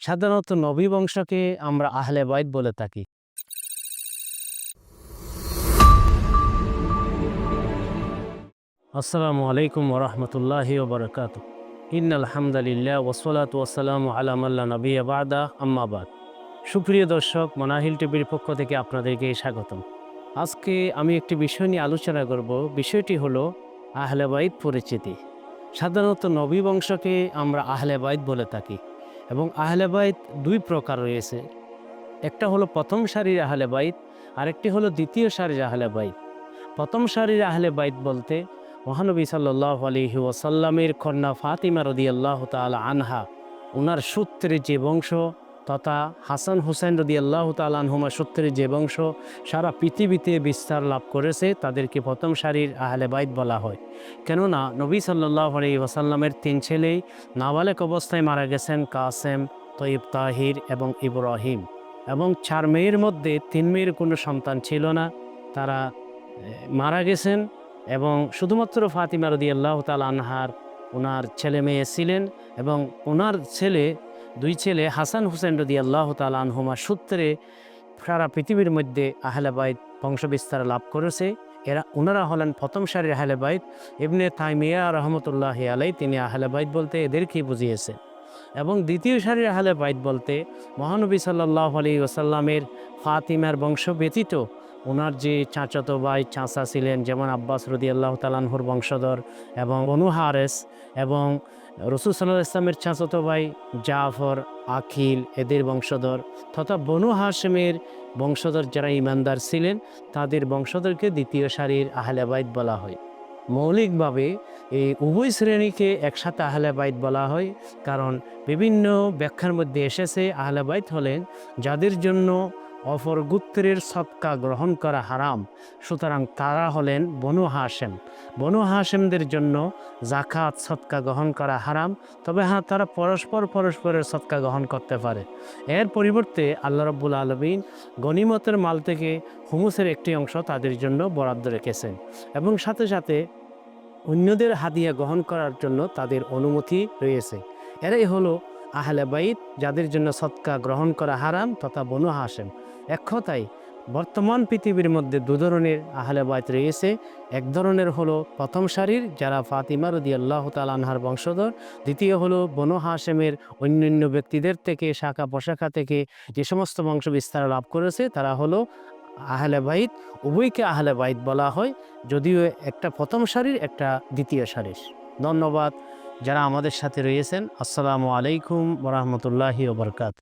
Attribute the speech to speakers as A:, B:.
A: সাধারণত নবী বংশকে আমরা আহলে বাইত বলে থাকি। আসসালামু আলাইকুম ওরহমতুল্লাহি ওবরকাত ইন আলহামদুলিল্লাহ ওসলাত ওসালাম আলামাল্লা নবী বাদা আম্মাবাদ সুপ্রিয় দর্শক, মনাহিল টিভির পক্ষ থেকে আপনাদেরকে স্বাগতম। আজকে আমি একটি বিষয় নিয়ে আলোচনা করব। বিষয়টি হলো আহলে বাইত পরিচিতি। সাধারণত নবী বংশকে আমরা আহলে বাইত বলে থাকি। এবং আহলে বাইত দুই প্রকার রয়েছে। একটা হলো প্রথম সারির আহলে বাইত, আরেকটি হলো দ্বিতীয় সারির আহলে বাইত। প্রথম সারির আহলে বাইত বলতে মহানবী সাল্লাহ আলহি ওয়াসাল্লামের কন্যা ফাতিমা রদি আল্লাহ তালা আনহা ওনার সূত্রে যে বংশ তথা হাসান হুসেন রদি আল্লাহ তাল আনহুমা সূত্রে যে বংশ, সারা পৃথিবীতে বিস্তার লাভ করেছে তাদেরকে প্রথম সারির আহলে বাইত বলা হয়। কেননা নবী সাল্লাহ আলহি ওয়াসাল্লামের তিন ছেলেই নাবালেক অবস্থায় মারা গেছেন কাসেম তৈব তাহির এবং ইব্রাহিম। এবং চার মেয়ের মধ্যে তিন মেয়ের কোনো সন্তান ছিল না। তারা মারা গেছেন এবং শুধুমাত্র ফাতিমা রদি আল্লাহ তাল আনহার ওনার ছেলে মেয়ে ছিলেন এবং ওনার ছেলে দুই ছেলে হাসান হুসেন রদি আল্লাহ তাল আনহুমার সূত্রে সারা পৃথিবীর মধ্যে আহলেবাইত বংশবিস্তার লাভ করেছে। এরা ওনারা হলেন প্রথম সারির আহলেবাইত ইবনে তাইমিয়া রহমতুল্লাহ আলাই তিনি আহলেবাইত বলতে এদেরকেই বুঝিয়েছে। এবং দ্বিতীয় সারির আহলে বাইত বলতে মহানবী সাল্লাহ আলী ওসাল্লামের ফাতিমার বংশ ব্যতীত ওনার যে চাচাতো ভাই, চাচা ছিলেন যেমন আব্বাস রদি আল্লাহ তালানহুর বংশধর এবং বনু হারেস এবং রসুল সাল্লাহ ইসলামের চাচাতো ভাই জাফর, আখিল এদের বংশধর তথা বনু হাসেমের বংশধর যারা ইমানদার ছিলেন তাদের বংশধরকে দ্বিতীয় সারির আহলে বাইত বলা হয়। মৌলিকভাবে এই উভয় শ্রেণীকে একসাথে আহলে বাইত বলা হয় কারণ বিভিন্ন ব্যাখ্যার মধ্যে এসেছে আহলে বাইত হলেন যাদের জন্য অপর গোত্রের সৎকা গ্রহণ করা হারাম। সুতরাং তারা হলেন বনু হাসেম বনু হাসেমদের জন্য জাকাত সৎকা গ্রহণ করা হারাম। তবে হ্যাঁ তারা পরস্পর পরস্পরের সৎকা গ্রহণ করতে পারে। এর পরিবর্তে আল্লাহ রব্বুল আলমিন গনিমতের মাল থেকে হুমুসের একটি অংশ তাদের জন্য বরাদ্দ রেখেছেন এবং সাথে সাথে অন্যদের হাদিয়া গ্রহণ করার জন্য তাদের অনুমতি রয়েছে। এরাই হলো আহলে বাইত, যাদের জন্য সৎকা গ্রহণ করা হারাম, তথা বনু হাসেম এক কথায়, বর্তমান পৃথিবীর মধ্যে দু ধরনের আহলে বাইত রয়েছে। এক ধরনের হলো প্রথম সারির, যারা ফাতিমা রদি আল্লাহ তালানহার বংশধর। দ্বিতীয় হলো বনু হাসেমের অন্যান্য ব্যক্তিদের থেকে, শাখা পোশাখা থেকে যে সমস্ত বংশ বিস্তার লাভ করেছে, তারা হলো আহলে বাইত, উভয়কে আহলে বাইত বলা হয়, যদিও একটা প্রথম সারির, একটা দ্বিতীয় সারির। ধন্যবাদ। যারা আমাদের সাথে রয়েছেন আসসালামু আলাইকুম ওরহমতুল্লাহি ওবরকাত